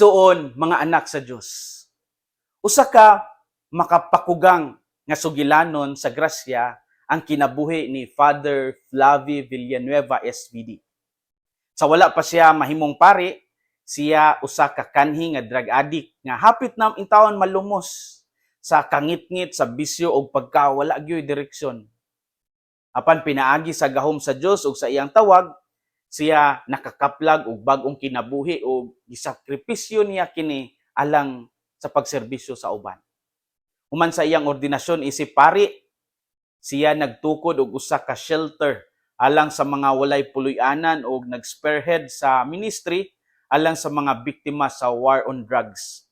Tuon, mga anak sa Dios. Usa ka makapakugang nga sugilanon sa grasya ang kinabuhi ni Father Flavie Villanueva SVD. Sa wala pa siya mahimong pari, siya usa ka kanhi nga drug addict nga hapit na ang taon malumos sa kangitngit sa bisyo o pagkawala gyoy direksyon. Apan pinaagi sa gahom sa Dios ug sa iyang tawag, siya nakakaplag og bag-ong kinabuhi o gisakripisyo niya kini alang sa pagserbisyo sa uban. Human sa iyang ordinasyon isip pari, siya nagtukod og usa ka shelter alang sa mga walay puloy-anan o nag-spearhead sa ministry alang sa mga biktima sa war on drugs.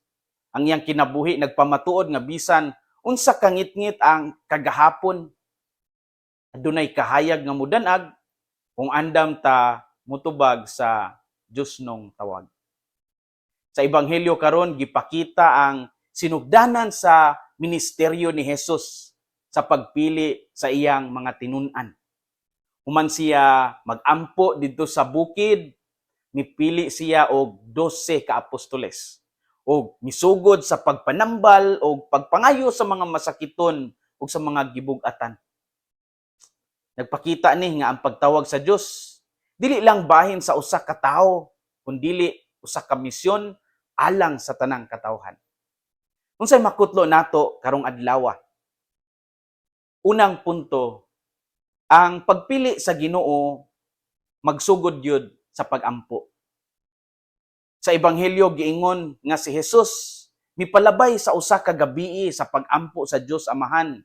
Ang iyang kinabuhi nagpamatuod nga bisan unsa kangit-ngit ang kagahapon adunay kahayag nga mudanag kung andam ta mutubag sa Dios nung tawag. Sa ebanghelyo karon gipakita ang sinugdanan sa ministeryo ni Jesus sa pagpili sa iyang mga tinun-an. Human siya magampo dito sa bukid, mipili siya og 12 ka apostoles. O misugod sa pagpanambal o pagpangayo sa mga masakiton o sa mga gibugatan. Nagpakita ni nga ang pagtawag sa Dios dili lang bahin sa usa ka tawo kundi usa ka misyon alang sa tanang katawhan. Unsay makutlo nato karong adlaw? Unang punto, ang pagpili sa Ginoo magsugod yun sa pagampo. Sa ebanghelyo giingon nga si Jesus mipalabay sa usa ka gabii sa pagampo sa Dios Amahan.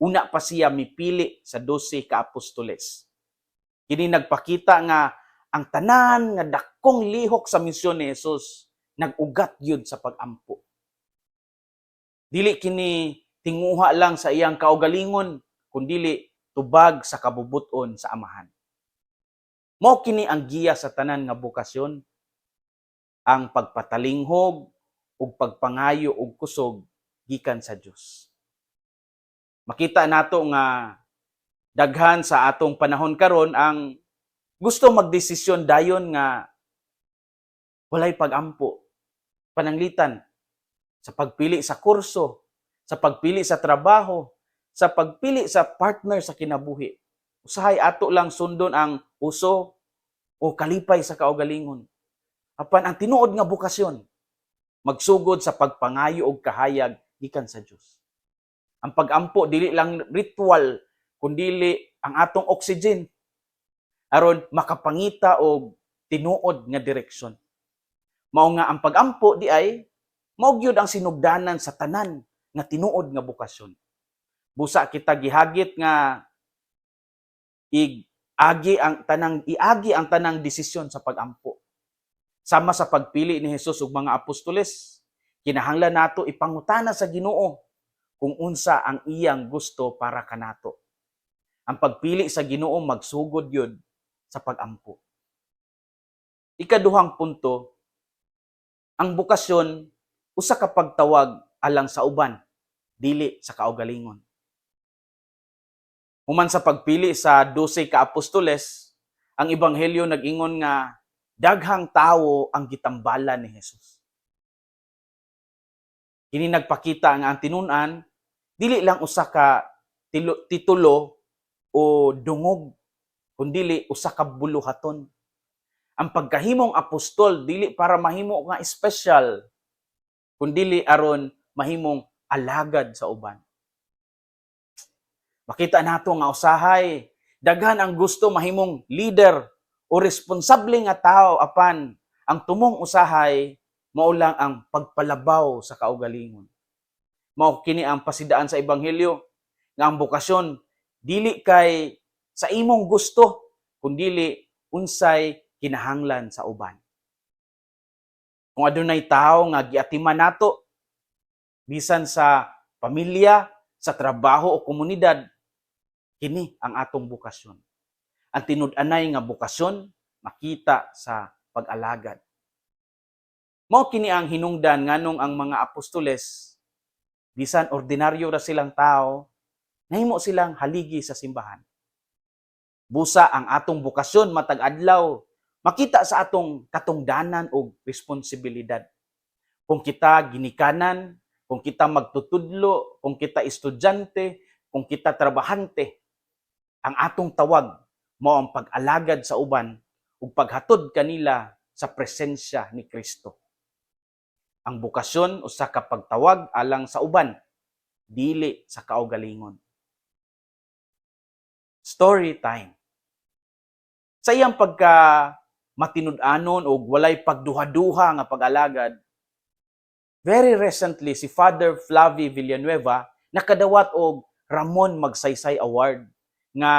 Una pa siya mipili sa 12 ka apostoles. Kini nagpakita nga ang tanan nga dakong lihok sa misyon ni Jesus nagugat yun sa pagampo. Dili kini tinguha lang sa iyang kaugalingon, kundili tubag sa kabubuton sa amahan. Mao kini ang giya sa tanan nga bukasyon, ang pagpatalinghog ug pagpangayo og kusog gikan sa Dios. Makita nato nga daghan sa atong panahon karon ang gusto magdesisyon dayon nga walay pagampo pananglitan sa pagpili sa kurso, sa pagpili sa trabaho, sa pagpili sa partner sa kinabuhi. Usahay ato lang sundon ang uso o kalipay sa kaugalingon. Apan ang tinuod nga bukasyon, magsugod sa pagpangayo og kahayag gikan sa Dios. Ang pagampo dili lang ritual kundili ang atong oxygen aron makapangita og tinuod nga direksyon. Mao nga ang pagampo di ay mao ang sinugdanan sa tanan nga tinuod nga bukasyon. Busa kita gihagit nga ig-agi ang tanang iagi ang tanang desisyon sa pagampo. Sama sa pagpili ni Hesus ug mga apostoles, kinahanglan nato ipangutana sa Ginoo kung unsa ang iyang gusto para kanato. Ang pagpili sa Ginoo magsugod yun sa pagampo. Ikaduhang punto, ang bukasyon usa ka pagtawag alang sa uban, dili sa kaugalingon. Human sa pagpili sa 12 ka apostoles, ang ebanghelyo nag-ingon nga daghang tawo ang gitambalan ni Jesus. Kini nagpakita nga ang tinunan dili lang usa ka titulo o dungog kundili usa ka buluhaton. Ang pagkahimong apostol dili para mahimo nga special kundili aron mahimong alagad sa uban. Makita nato nga usahay daghan ang gusto mahimong leader o responsable nga tao apan ang tumong usahay mao lang ang pagpalabaw sa kaugalingon. Mao kini ang pasidaan sa ebanghelyo nga ang bukasyon dili kay sa imong gusto kundili unsay kinahanglan sa uban. Kung adunay tao nga giatiman nato bisan sa pamilya, sa trabaho o komunidad, kini ang atong bukasyon. Ang tinud-anay nga bukasyon makita sa pag-alagad. Mao kini ang hinungdan nganong ang mga apostoles bisan ordinaryo ra silang tao, nahimo silang haligi sa simbahan. Busa ang atong bukasyon matag adlaw makita sa atong katungdanan o responsibilidad. kung kita ginikanan, kung kita magtutudlo, kung kita estudyante, kung kita trabahante, ang atong tawag mao ang pag-alagad sa uban ug paghatod kanila sa presensya ni Kristo. Ang bukasyon usa ka pagtawag alang sa uban, dili sa kaugalingon. Story time. Sa iyang pagka matinud-anon o walay pagduha-duha nga pag-alagad, very recently si Father Flavi Villanueva nakadawat og Ramon Magsaysay Award nga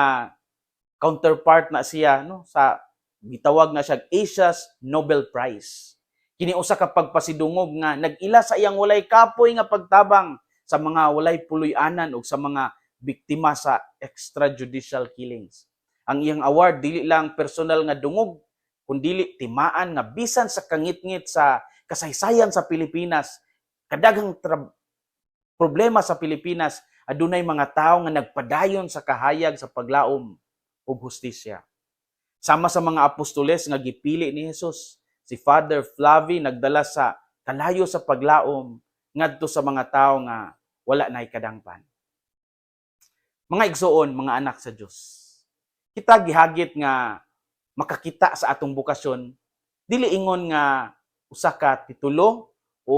counterpart na siya no sa gitawag na siya Asia's Nobel Prize. Kini usa ka pagpasidungog nga nag-ila sa iyang walay kapoy nga pagtabang sa mga walay puloy-anan ug sa mga biktima sa extrajudicial killings. Ang iyang award dili lang personal nga dungog kundi timaan nga bisan sa kangit-ngit sa kasaysayan sa Pilipinas, kadaghang problema sa Pilipinas adunay mga tawo nga nagpadayon sa kahayag sa paglaom ug hustisya. Sama sa mga apostoles nga gipili ni Jesus, si Father Flavi nagdala sa kalayo sa paglaom ngadto sa mga tawo nga wala nay kadangpan. Mga igsoon, mga anak sa Dios. Kita gihagit nga makakita sa atong bukasyon dili ingon nga usa ka titulo o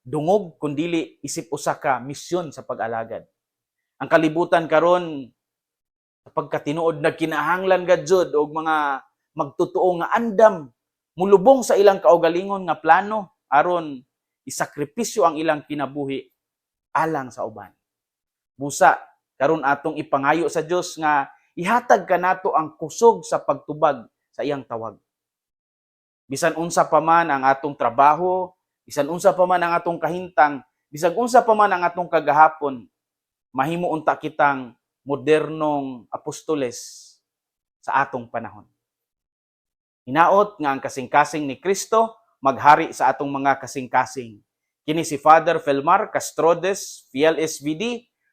dungog kundili isip usa ka misyon sa pag-alagad. Ang kalibutan karon pagkatinuod na kinahanglan gadzud og mga magtutuo nga andam mulubong sa ilang kaugalingon nga plano aron isakripisyo ang ilang kinabuhi alang sa uban. Busa karon atong ipangayo sa Dios nga ihatag kanato ang kusog sa pagtubag sa iyang tawag. Bisan unsa pa man ang atong trabaho, bisan unsa pa man ang atong kahintang, bisan unsa pa man ang atong kagahapon, mahimo unta kitang modernong apostoles sa atong panahon. Hinaot nga ang kasing-kasing ni Kristo maghari sa atong mga kasing-kasing. Kini si Father Felmar Castrodes, Fiel SVD,